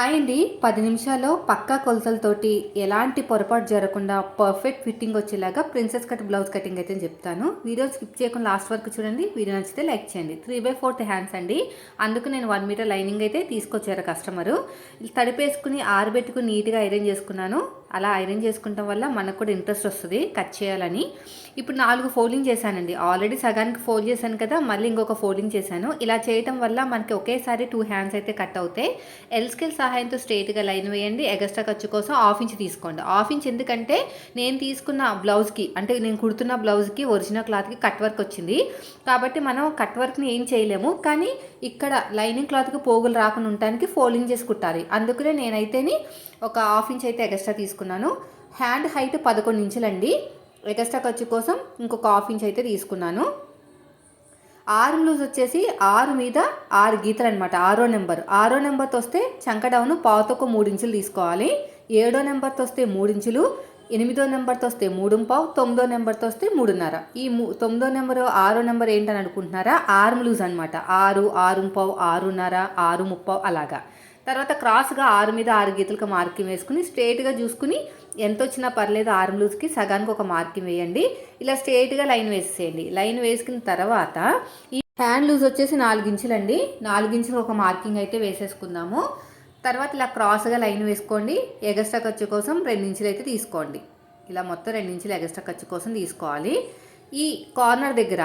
Hi అండి పది నిమిషాల్లో పక్కా కొలతలతోటి ఎలాంటి పొరపాటు జరగకుండా పర్ఫెక్ట్ ఫిట్టింగ్ వచ్చేలాగా ప్రిన్సెస్ కట్ బ్లౌజ్ కటింగ్ అయితే చెప్తాను. వీడియో స్కిప్ చేయకుండా లాస్ట్ వరకు చూడండి. వీడియో నచ్చితే లైక్ చేయండి. త్రీ బై ఫోర్త్ హ్యాండ్స్ అండి. అందుకు నేను వన్ మీటర్ లైనింగ్ అయితే తీసుకొచ్చారు కస్టమరు తడిపేసుకుని ఆరబెట్టుకుని నీట్గా ఐరన్ చేసుకున్నాను. అలా ఐరన్ చేసుకుంటాం వల్ల మనకు కూడా ఇంట్రెస్ట్ వస్తుంది కట్ చేయాలని. ఇప్పుడు నాలుగు ఫోల్డింగ్ చేశానండి. ఆల్రెడీ సగానికి ఫోల్డ్ చేశాను కదా మళ్ళీ ఇంకొక ఫోల్డింగ్ చేశాను. ఇలా చేయటం వల్ల మనకి ఒకేసారి టూ హ్యాండ్స్ అయితే కట్ అవుతాయి. ఎల్ స్కేల్ సహాయంతో స్ట్రైట్గా లైన్ వేయండి. ఎగస్ట్రా ఖర్చు కోసం హాఫ్ ఇంచ్ తీసుకోండి. హాఫ్ ఇంచ్ ఎందుకంటే నేను తీసుకున్న బ్లౌజ్కి అంటే నేను కుడుతున్న బ్లౌజ్కి ఒరిజినల్ క్లాత్కి కట్ వర్క్ వచ్చింది. కాబట్టి మనం కట్ వర్క్ని ఏం చేయలేము. కానీ ఇక్కడ లైనింగ్ క్లాత్కి పోగులు రాకుండా ఉండటానికి ఫోల్డింగ్ చేసి కుట్టాలి. అందుకనే నేనైతేని ఒక హాఫ్ ఇంచ్ అయితే ఎక్స్ట్రా తీసుకున్నాను. హ్యాండ్ హైట్ పదకొండు ఇంచులండి. ఎక్స్ట్రా ఖర్చు కోసం ఇంకొక హాఫ్ ఇంచ్ అయితే తీసుకున్నాను. ఆరు లూజ్ వచ్చేసి ఆరు మీద ఆరు గీతలు అనమాట ఆరో నెంబర్. ఆరో నెంబర్తో వస్తే చంక డౌన్ పావుతో ఒక మూడు ఇంచులు తీసుకోవాలి. ఏడో నెంబర్తో వస్తే మూడు ఇంచులు ఎనిమిదో నెంబర్తో వస్తే మూడు పావు తొమ్మిదో నెంబర్తో వస్తే మూడున్నర. ఈ మూ తొమ్మిదో నెంబర్ ఆరో నెంబర్ ఏంటని అనుకుంటున్నారా? ఆరు లూజ్ అనమాట ఆరు ఆరు పావు ఆరున్నర ఆరు ముప్పావు అలాగా. తర్వాత క్రాస్గా ఆరు మీద ఆరు గీతలకు మార్కింగ్ వేసుకుని స్ట్రేట్గా చూసుకుని ఎంత వచ్చినా పర్లేదు ఆరు లూజ్కి సగానికి ఒక మార్కింగ్ వేయండి. ఇలా స్ట్రేట్గా లైన్ వేసేయండి లైన్ వేసుకున్న తర్వాత ఈ హ్యాండ్ లూజ్ వచ్చేసి నాలుగించులండి ఇంచులండి. ఒక మార్కింగ్ అయితే వేసేసుకుందాము. తర్వాత ఇలా క్రాస్గా లైన్ వేసుకోండి. ఎగస్ట్రా ఖర్చు కోసం రెండించులు అయితే తీసుకోండి. ఇలా మొత్తం రెండించులు ఎగస్ట్రా ఖర్చు కోసం తీసుకోవాలి. ఈ కార్నర్ దగ్గర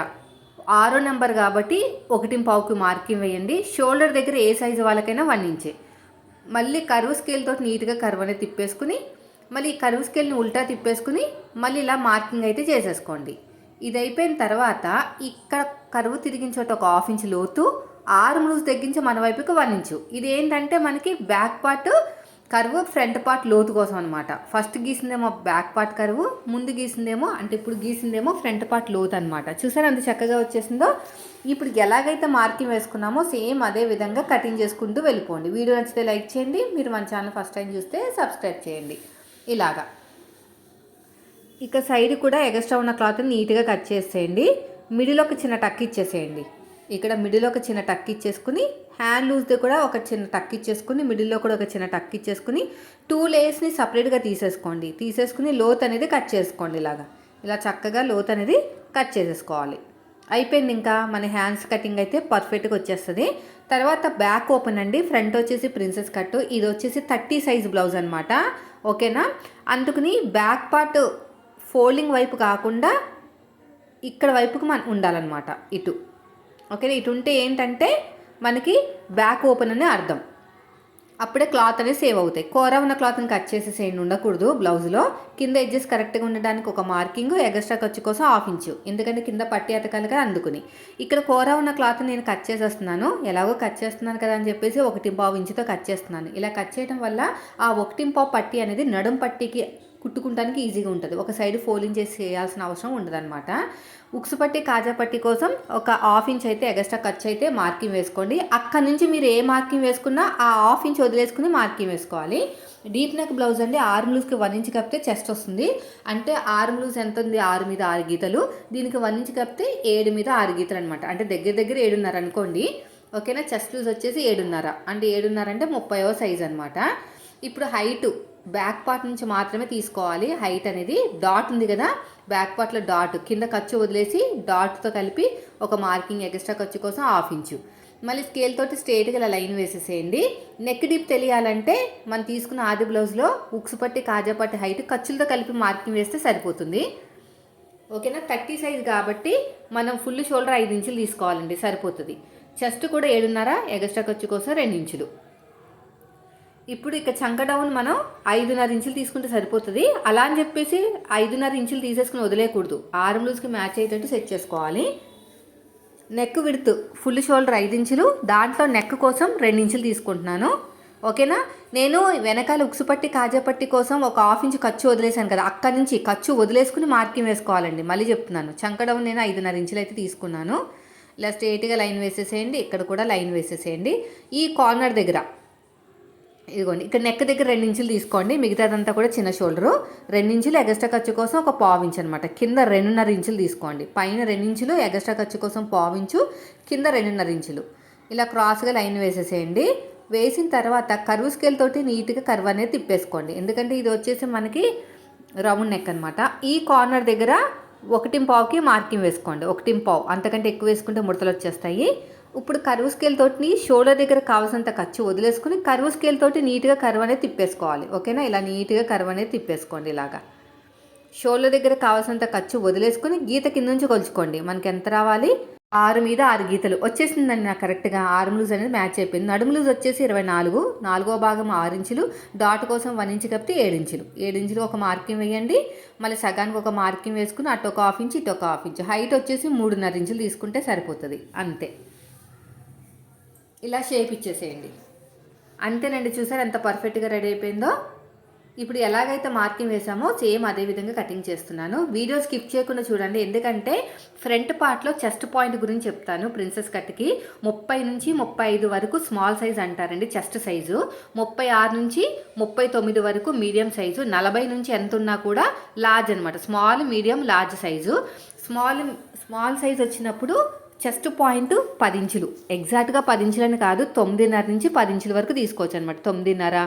ఆరో నెంబర్ కాబట్టి ఒకటి పావుకి మార్కింగ్ వేయండి. షోల్డర్ దగ్గర ఏ సైజు వాళ్ళకైనా వన్ ఇంచే. మళ్ళీ కరువు స్కేల్తో నీట్గా కరువు అనేది తిప్పేసుకుని మళ్ళీ ఈ కరువు స్కేల్ని ఉల్టా తిప్పేసుకుని మళ్ళీ ఇలా మార్కింగ్ అయితే చేసేసుకోండి. ఇది అయిపోయిన తర్వాత ఇక్కడ కరువు తిరిగిన చోట ఒక హాఫ్ ఇంచ్ లోతు ఆరు మూడు తగ్గించి మన వైపుకి వన్ ఇంచు ఇది ఏంటంటే మనకి బ్యాక్ పార్ట్ కరువు ఫ్రంట్ పార్ట్ లోతు కోసం అనమాట ఫస్ట్ గీసిందేమో బ్యాక్ పార్ట్ కరువు ముందు గీసిందేమో అంటే ఇప్పుడు గీసిందేమో ఫ్రంట్ పార్ట్ లోతు అనమాట చూసారా అంత చక్కగా వచ్చేసిందో? ఇప్పుడు ఎలాగైతే మార్కింగ్ వేసుకున్నామో సేమ్ అదే విధంగా కటింగ్ చేసుకుంటూ వెళ్ళిపోండి. వీడియో నచ్చితే లైక్ చేయండి. మీరు మన ఛానల్ ఫస్ట్ టైం చూస్తే సబ్స్క్రైబ్ చేయండి. ఇలాగా. ఇక సైడ్ కూడా ఎగస్ట్రా ఉన్న క్లాత్ నీట్గా కట్ చేసేయండి. మిడిల్ ఒక చిన్న టక్ ఇచ్చేసేయండి. ఇక్కడ మిడిల్ ఒక చిన్న టక్ ఇచ్చేసుకుని హ్యాండ్ లూజ్ది కూడా ఒక చిన్న టక్ ఇచ్చేసుకుని మిడిల్లో కూడా ఒక చిన్న టక్ ఇచ్చేసుకుని టూ లేయర్స్ని సపరేట్గా తీసేసుకోండి. తీసేసుకుని లోత్ అనేది కట్ చేసుకోండి ఇలాగా. ఇలా చక్కగా లోత్ అనేది కట్ చేసేసుకోవాలి. అయిపోయింది ఇంకా. మన హ్యాండ్స్ కటింగ్ అయితే పర్ఫెక్ట్గా వచ్చేస్తుంది. తర్వాత బ్యాక్ ఓపెన్ అండి. ఫ్రంట్ వచ్చేసి ప్రిన్సెస్ కట్. ఇది వచ్చేసి థర్టీ సైజ్ బ్లౌజ్ అనమాట ఓకేనా? అందుకని బ్యాక్ పార్ట్ ఫోల్డింగ్ వైపు కాకుండా ఇక్కడ వైపుకి మన ఉండాలన్నమాట. ఇటు. ఓకేనా? ఇటు ఉంటే ఏంటంటే మనకి బ్యాక్ ఓపెన్ అనే అర్థం. అప్పుడే క్లాత్ అనేది సేవ్ అవుతాయి. కూర ఉన్న క్లాత్ని కట్ చేసేసేయండి ఉండకూడదు బ్లౌజ్లో కింద ఎడ్జెస్ కరెక్ట్గా ఉండడానికి ఒక మార్కింగ్ ఎగస్ట్రా ఖర్చు కోసం హాఫ్ ఇంచు ఎందుకంటే కింద పట్టి అతకాలి కదా అందుకుని. ఇక్కడ కూర ఉన్న క్లాత్ నేను కట్ చేసేస్తున్నాను. ఎలాగో కట్ చేస్తున్నాను కదా అని చెప్పేసి ఒకటి పావు ఇంచుతో కట్ చేస్తున్నాను. ఇలా కట్ చేయడం వల్ల ఆ ఒకటి పావు పట్టి అనేది నడుం పట్టికి కుట్టుకుంటానికి ఈజీగా ఉంటుంది. ఒక సైడ్ ఫోలింగ్ చేసి చేయాల్సిన అవసరం ఉండదన్నమాట. ఉక్సు పట్టి కాజా పట్టి కోసం ఒక హాఫ్ ఇంచ్ అయితే ఎగస్ట్రా ఖర్చు అయితే మార్కింగ్ వేసుకోండి. అక్కడ నుంచి మీరు ఏ మార్కింగ్ వేసుకున్నా ఆ హాఫ్ ఇంచ్ వదిలేసుకుని మార్కింగ్ వేసుకోవాలి. డీప్ నెక్ బ్లౌజ్ అండి ఆర్మ్ లూజ్కి వన్ ఇంచ్ కప్పితే చెస్ట్ వస్తుంది. అంటే ఆరు లూజ్ ఎంత ఉంది? ఆరు మీద ఆరు గీతలు. దీనికి వన్ ఇంచ్ కప్పితే ఏడు మీద ఆరు గీతలు అనమాట అంటే దగ్గర దగ్గర ఏడున్నర అనుకోండి. ఓకేనా? చెస్ట్ లూజ్ వచ్చేసి ఏడున్నర. అంటే ఏడున్నర అంటే ముప్పైవ సైజ్ అనమాట ఇప్పుడు హైట్ బ్యాక్ పార్ట్ నుంచి మాత్రమే తీసుకోవాలి. హైట్ అనేది డాట్ ఉంది కదా. బ్యాక్ పార్ట్లో డాట్ కింద ఖర్చు వదిలేసి డాట్తో కలిపి ఒక మార్కింగ్ ఎక్స్ట్రా ఖర్చు కోసం హాఫ్ ఇంచు మళ్ళీ స్కేల్ తోటి స్ట్రేట్గా ఇలా లైన్ వేసేసేయండి. నెక్ డీప్ తెలియాలంటే మనం తీసుకున్న ఆది బ్లౌజ్లో ఉక్స్ పట్టి కాజా పట్టి హైట్ ఖర్చులతో కలిపి మార్కింగ్ వేస్తే సరిపోతుంది. ఓకేనా? థర్టీ సైజ్ కాబట్టి మనం ఫుల్ షోల్డర్ ఐదు ఇంచులు తీసుకోవాలండి. సరిపోతుంది. చెస్ట్ కూడా ఏడున్నర ఎగస్ట్రా ఖర్చు కోసం రెండు ఇంచులు. ఇప్పుడు ఇక చంక డౌన్ మనం ఐదున్నర ఇంచులు తీసుకుంటే సరిపోతుంది. అలా అని చెప్పేసి ఐదున్నర ఇంచులు తీసేసుకుని వదిలేయకూడదు. ఆర్మ్ లూజ్కి మ్యాచ్ అయ్యేటట్టు సెట్ చేసుకోవాలి. నెక్ విడుతు ఫుల్ షోల్డర్ ఐదు ఇంచులు. దాంట్లో నెక్ కోసం రెండు ఇంచులు తీసుకుంటున్నాను. ఓకేనా నేను వెనకాల ఉక్సుపట్టి కాజాపట్టి కోసం ఒక హాఫ్ ఇంచు ఖర్చు వదిలేసాను కదా. అక్కడి నుంచి ఖర్చు వదిలేసుకుని మార్కింగ్ వేసుకోవాలండి. మళ్ళీ చెప్తున్నాను. చంకడౌన్ నేను ఐదున్నర ఇంచులు అయితే తీసుకున్నాను. ఇలా స్ట్రేట్గా లైన్ వేసేసేయండి. ఇక్కడ కూడా లైన్ వేసేసేయండి. ఈ కార్నర్ దగ్గర ఇదిగోండి ఇక్కడ నెక్ దగ్గర రెండు ఇంచులు తీసుకోండి మిగతాదంతా కూడా చిన్న షోల్డరు. రెండు ఇంచులు ఎగస్ట్రా ఖర్చు కోసం ఒక పావు అనమాట కింద రెండున్నర ఇంచులు తీసుకోండి. పైన రెండు ఇంచులు ఎగస్ట్రా ఖర్చు కోసం పావించు కింద రెండున్నర ఇంచులు. ఇలా క్రాస్గా లైన్ వేసేసేయండి. వేసిన తర్వాత కరువు స్కేల్ తోటి నీట్గా కరువు అనేది తిప్పేసుకోండి. ఎందుకంటే ఇది వచ్చేసి మనకి రౌండ్ నెక్ అనమాట ఈ కార్నర్ దగ్గర ఒకటి పావుకి మార్కింగ్ వేసుకోండి. ఒకటి పావు అంతకంటే ఎక్కువ వేసుకుంటే ముడతలు వచ్చేస్తాయి. ఇప్పుడు కరువు స్కేల్ తోటి షోల్డర్ దగ్గర కావాల్సినంత ఖర్చు వదిలేసుకుని కరువు స్కేల్ తోటి నీట్గా కరువు అనేది తిప్పేసుకోవాలి. ఓకేనా? ఇలా నీట్గా కరువు అనేది తిప్పేసుకోండి ఇలాగా. షోల్డర్ దగ్గర కావాల్సినంత ఖర్చు వదిలేసుకుని గీత కింద నుంచి కొలుచుకోండి. మనకి ఎంత రావాలి? ఆరు మీద ఆరు గీతలు. వచ్చేసిందండి నాకు కరెక్ట్గా ఆరు లూజ్ అనేది మ్యాచ్ అయిపోయింది. నడుము లూజ్ వచ్చేసి ఇరవై నాలుగు. నాలుగో భాగం ఆరు ఇంచులు. డాట్ కోసం వన్ ఇంచు కప్పితే ఏడు ఇంచులు. ఏడు ఇంచులు ఒక మార్కింగ్ వేయండి. మళ్ళీ సగానికి ఒక మార్కింగ్ వేసుకుని అటు ఒక హాఫ్ ఇంచు ఇటు ఒక హాఫ్ ఇంచు. హైట్ వచ్చేసి మూడున్నర ఇంచులు తీసుకుంటే సరిపోతుంది. అంతే. ఇలా షేప్ ఇచ్చేసేయండి. అంతేనండి చూసారు ఎంత పర్ఫెక్ట్గా రెడీ అయిపోయిందో? ఇప్పుడు ఎలాగైతే మార్కింగ్ వేసామో సేమ్ అదే విధంగా కటింగ్ చేస్తున్నాను. వీడియో స్కిప్ చేయకుండా చూడండి ఎందుకంటే ఫ్రంట్ పార్ట్లో చెస్ట్ పాయింట్ గురించి చెప్తాను ప్రిన్సెస్ కట్కి ముప్పై నుంచి ముప్పై ఐదు వరకు స్మాల్ సైజ్ అంటారండి చెస్ట్ సైజు ముప్పై ఆరు నుంచి ముప్పై తొమ్మిది వరకు మీడియం సైజు నలభై నుంచి ఎంత ఉన్నా కూడా లార్జ్ అనమాట small medium large size small small size వచ్చినప్పుడు చెస్ట్ పాయింట్ పది ఇంచులు ఎగ్జాక్ట్గా పదించులని కాదు తొమ్మిదిన్నర నుంచి పది ఇంచుల వరకు తీసుకోవచ్చు అనమాట తొమ్మిదిన్నర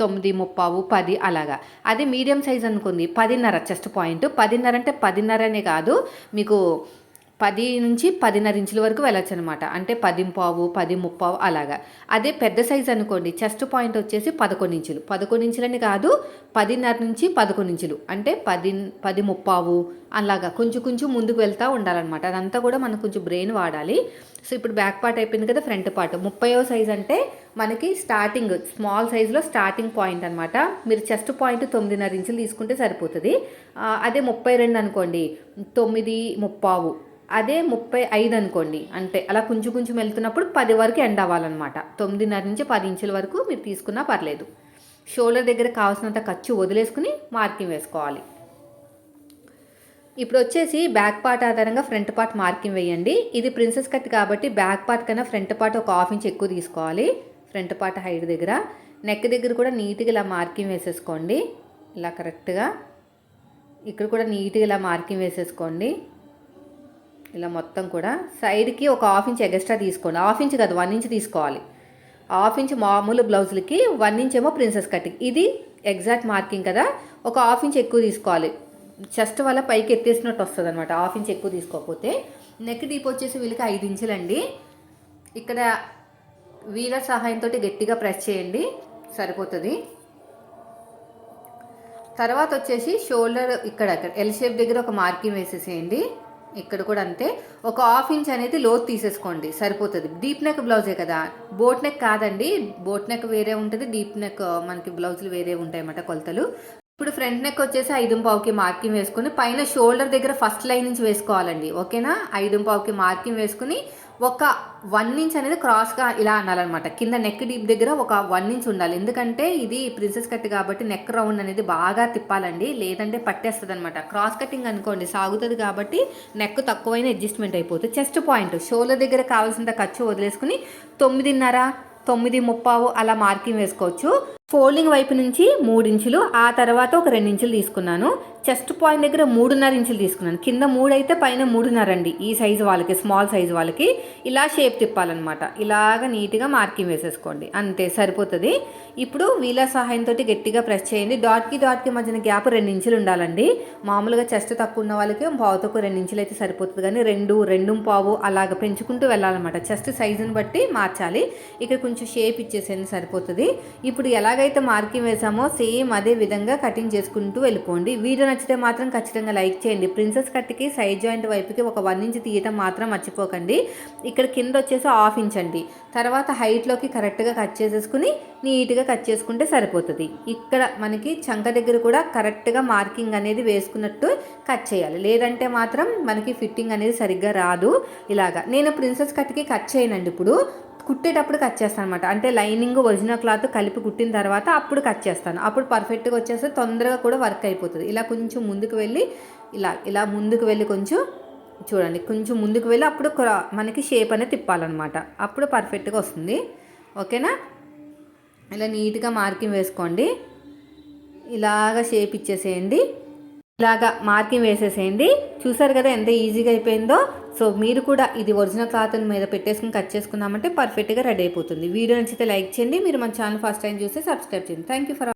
తొమ్మిది ముప్పావు పది అలాగా. అదే మీడియం సైజ్ అనుకుంది పదిన్నర చెస్ట్ పాయింట్. పదిన్నర అంటే పదిన్నరనే కాదు మీకు పది నుంచి పదిన్నర ఇంచుల వరకు వెళ్ళచ్చు అనమాట అంటే పది పావు పది ముప్పావు అలాగా. అదే పెద్ద సైజ్ అనుకోండి చెస్ట్ పాయింట్ వచ్చేసి పదకొండు ఇంచులు. పదకొండు ఇంచులని కాదు పదిన్నర నుంచి పదకొండు ఇంచులు. అంటే పది పది ముప్పావు అలాగా. కొంచెం కొంచెం ముందుకు వెళ్తూ ఉండాలన్నమాట. అదంతా కూడా మనం కొంచెం బ్రెయిన్ వాడాలి. సో ఇప్పుడు బ్యాక్ పార్ట్ అయిపోయింది కదా ఫ్రంట్ పార్ట్. ముప్పైవ సైజ్ అంటే మనకి స్టార్టింగ్ స్మాల్ సైజులో స్టార్టింగ్ పాయింట్ అనమాట మీరు చెస్ట్ పాయింట్ తొమ్మిదిన్నర ఇంచులు తీసుకుంటే సరిపోతుంది. అదే ముప్పై రెండు అనుకోండి తొమ్మిది ముప్పావు. అదే ముప్పై ఐదు అనుకోండి. అంటే అలా కొంచెం కొంచెం వెళ్తున్నప్పుడు పది వరకు ఎండ్ అవ్వాలన్నమాట. తొమ్మిదిన్నర నుంచి పది ఇంచుల వరకు మీరు తీసుకున్నా పర్లేదు. షోల్డర్ దగ్గర కావాల్సినంత ఖర్చు వదిలేసుకుని మార్కింగ్ వేసుకోవాలి. ఇప్పుడు వచ్చేసి బ్యాక్ పార్ట్ ఆధారంగా ఫ్రంట్ పార్ట్ మార్కింగ్ వేయండి. ఇది ప్రిన్సెస్ కట్ కాబట్టి బ్యాక్ పార్ట్ కన్నా ఫ్రంట్ పార్ట్ ఒక హాఫ్ ఇంచ్ ఎక్కువ తీసుకోవాలి. ఫ్రంట్ పార్ట్ హైట్ దగ్గర. నెక్ దగ్గర కూడా నీట్గా ఇలా మార్కింగ్ వేసేసుకోండి. ఇలా కరెక్ట్గా. ఇక్కడ కూడా నీట్గా ఇలా మార్కింగ్ వేసేసుకోండి. ఇలా మొత్తం కూడా సైడ్కి ఒక హాఫ్ ఇంచ్ ఎగస్ట్రా తీసుకోండి. హాఫ్ ఇంచ్ కాదు వన్ ఇంచ్ తీసుకోవాలి. హాఫ్ ఇంచ్ మామూలు బ్లౌజులకి వన్ ఇంచ్ ఏమో ప్రిన్సెస్ కటింగ్. ఇది ఎగ్జాక్ట్ మార్కింగ్ కదా ఒక హాఫ్ ఇంచ్ ఎక్కువ తీసుకోవాలి. చెస్ట్ వల్ల పైకి ఎత్తేసినట్టు వస్తుంది అనమాట హాఫ్ ఇంచ్ ఎక్కువ తీసుకోకపోతే. నెక్ డీప్ వచ్చేసి వీళ్ళకి ఐదు ఇంచులండి. ఇక్కడ వీల సహాయంతో గట్టిగా ప్రెస్ చేయండి సరిపోతుంది. తర్వాత వచ్చేసి షోల్డర్ ఇక్కడ ఎల్ షేప్ దగ్గర ఒక మార్కింగ్ వేసేసేయండి. ఇక్కడ కూడా అంతే. ఒక హాఫ్ ఇంచ్ అనేది లోతు తీసేసుకోండి సరిపోతుంది. డీప్ నెక్ బ్లౌజే కదా. బోట్ నెక్ కాదండి బోట్ నెక్ వేరే ఉంటుంది డీప్ నెక్ మనకి బ్లౌజులు వేరే ఉంటాయి అన్నమాట కొలతలు. ఇప్పుడు ఫ్రంట్ నెక్ వచ్చేసి ఐదు పావుకి మార్కింగ్ వేసుకుని పైన షోల్డర్ దగ్గర ఫస్ట్ లైన్ నుంచి వేసుకోవాలండి ఓకేనా? ఐదు పావుకి మార్కింగ్ వేసుకుని ఒక వన్ ఇంచ్ అనేది క్రాస్గా ఇలా అనాలన్నమాట. కింద నెక్ డీప్ దగ్గర ఒక వన్ ఇంచ్ ఉండాలి. ఎందుకంటే ఇది ప్రిన్సెస్ కట్ కాబట్టి నెక్ రౌండ్ అనేది బాగా తిప్పాలండి. లేదంటే పట్టేస్తుంది అనమాట క్రాస్ కటింగ్ అనుకోండి సాగుతుంది కాబట్టి నెక్ తక్కువైన అడ్జస్ట్మెంట్ అయిపోతుంది. చెస్ట్ పాయింట్ షోల దగ్గర కావాల్సినంత ఖర్చు వదిలేసుకుని తొమ్మిదిన్నర తొమ్మిది ముప్పావు అలా మార్కింగ్ వేసుకోవచ్చు. ఫోల్డింగ్ వైపు నుంచి మూడు ఇంచులు ఆ తర్వాత ఒక రెండు ఇంచులు తీసుకున్నాను. చెస్ట్ పాయింట్ దగ్గర మూడున్నర ఇంచులు తీసుకున్నాను. కింద మూడు అయితే పైన మూడున్నర అండి ఈ సైజు వాళ్ళకి స్మాల్ సైజు వాళ్ళకి. ఇలా షేప్ తిప్పాలన్నమాట. ఇలాగ నీట్గా మార్కింగ్ వేసేసుకోండి. అంతే సరిపోతుంది. ఇప్పుడు వీల సహాయంతో గట్టిగా ప్రెస్ చేయండి. డాట్కి డాట్కి మధ్యన గ్యాప్ రెండు ఇంచులు ఉండాలండి. మామూలుగా చెస్ట్ తక్కువ ఉన్న వాళ్ళకి పావుతో తక్కువ రెండు ఇంచులు అయితే సరిపోతుంది. కానీ రెండు రెండు పావు అలాగ పెంచుకుంటూ వెళ్ళాలన్నమాట. చెస్ట్ సైజుని బట్టి మార్చాలి. ఇక్కడ కొంచెం షేప్ ఇచ్చేసేది సరిపోతుంది. ఇప్పుడు ఎలా ఎలాగైతే మార్కింగ్ వేసామో సేమ్ అదే విధంగా కటింగ్ చేసుకుంటూ వెళ్ళిపోండి. వీడియో నచ్చితే మాత్రం ఖచ్చితంగా లైక్ చేయండి. ప్రిన్సెస్ కట్కి సైడ్ జాయింట్ వైపుకి ఒక వన్ ఇంచ్ తీయటం మాత్రం మర్చిపోకండి. ఇక్కడ కింద వచ్చేసి హాఫ్ ఇంచ్ అండి. తర్వాత హైట్లోకి కరెక్ట్గా కట్ చేసేసుకుని నీట్గా కట్ చేసుకుంటే సరిపోతుంది. ఇక్కడ మనకి చంక దగ్గర కూడా కరెక్ట్గా మార్కింగ్ అనేది వేసుకున్నట్టు కట్ చేయాలి. లేదంటే మాత్రం మనకి ఫిట్టింగ్ అనేది సరిగ్గా రాదు. ఇలాగా. నేను ప్రిన్సెస్ కట్కి కట్ చేయనండి ఇప్పుడు. కుట్టేటప్పుడు కట్ చేస్తాను అనమాట అంటే లైనింగ్ ఒరిజినల్ క్లాత్ కలిపి కుట్టిన తర్వాత అప్పుడు కట్ చేస్తాను. అప్పుడు పర్ఫెక్ట్గా వచ్చేస్తే తొందరగా కూడా వర్క్ అయిపోతుంది. ఇలా కొంచెం ముందుకు వెళ్ళి ఇలా ఇలా ముందుకు వెళ్ళి కొంచెం చూడండి. కొంచెం ముందుకు వెళ్ళి అప్పుడు మనకి షేప్ అనేది తిప్పాలన్నమాట. అప్పుడు పర్ఫెక్ట్గా వస్తుంది. ఓకేనా? ఇలా నీట్గా మార్కింగ్ వేసుకోండి. ఇలాగా షేప్ ఇచ్చేసేయండి. ఇలాగా మార్కింగ్ వేసేసేయండి. చూసారు కదా ఎంత ఈజీగా అయిపోయిందో? సో మీరు కూడా ఇది ఒరిజినల్ క్లాత్ మీద పెట్టేసుకుని కట్ చేసుకున్నామంటే పర్ఫెక్ట్గా రెడీ అయిపోతుంది. వీడియో నచ్చితే లైక్ చేయండి. మీరు మన ఛానల్ ఫస్ట్ టైం చూస్తే సబ్స్క్రైబ్ చేయండి. Thank you for